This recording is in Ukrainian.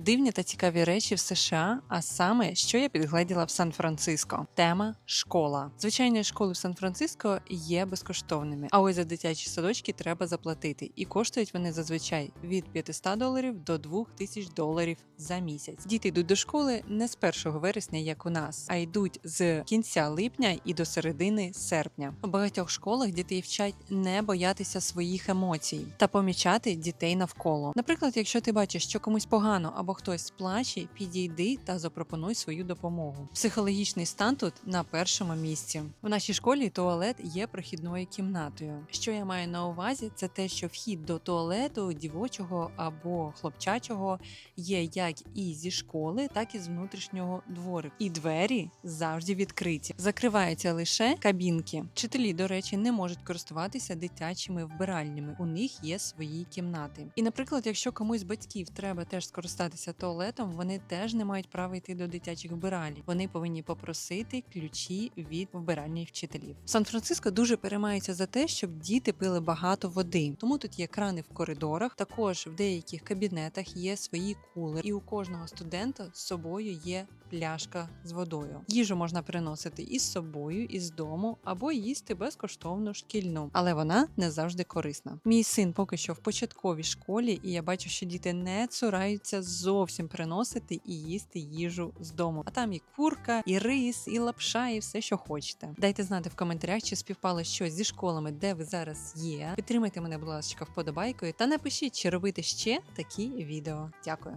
Дивні та цікаві речі в США, а саме, що я підгледіла в Сан-Франциско. Тема школа. Звичайно, школи в Сан-Франциско є безкоштовними, а ось за дитячі садочки треба заплатити. І коштують вони зазвичай від 500 доларів до 2000 доларів за місяць. Діти йдуть до школи не з 1 вересня, як у нас, а йдуть з кінця липня і до середини серпня. У багатьох школах дітей вчать не боятися своїх емоцій та помічати дітей навколо. Наприклад, якщо ти бачиш, що комусь погано або хтось плаче, підійди та запропонуй свою допомогу. Психологічний стан тут на першому місці. В нашій школі туалет є прохідною кімнатою. Що я маю на увазі, це те, що вхід до туалету дівочого або хлопчачого є як і зі школи, так і з внутрішнього дворику. І двері завжди відкриті. Закриваються лише кабінки. Вчителі, до речі, не можуть користуватися дитячими вбиральнями. У них є свої кімнати. І, наприклад, якщо комусь з батьків треба теж скористатися туалетом, вони теж не мають права йти до дитячих вбиралів. Вони повинні попросити ключі від вбиральних вчителів. Сан-Франциско дуже переймається за те, щоб діти пили багато води. Тому тут є крани в коридорах. Також в деяких кабінетах є свої кулери, і у кожного студента з собою є пляшка з водою. Їжу можна приносити із собою, із дому або їсти безкоштовно шкільну, але вона не завжди корисна. Мій син поки що в початковій школі, і я бачу, що діти не цураються зовсім приносити і їсти їжу з дому. А там і курка, і рис, і лапша, і все, що хочете. Дайте знати в коментарях, чи співпало щось зі школами, де ви зараз є. Підтримайте мене, будь ласка, вподобайкою та напишіть, чи робити ще такі відео. Дякую.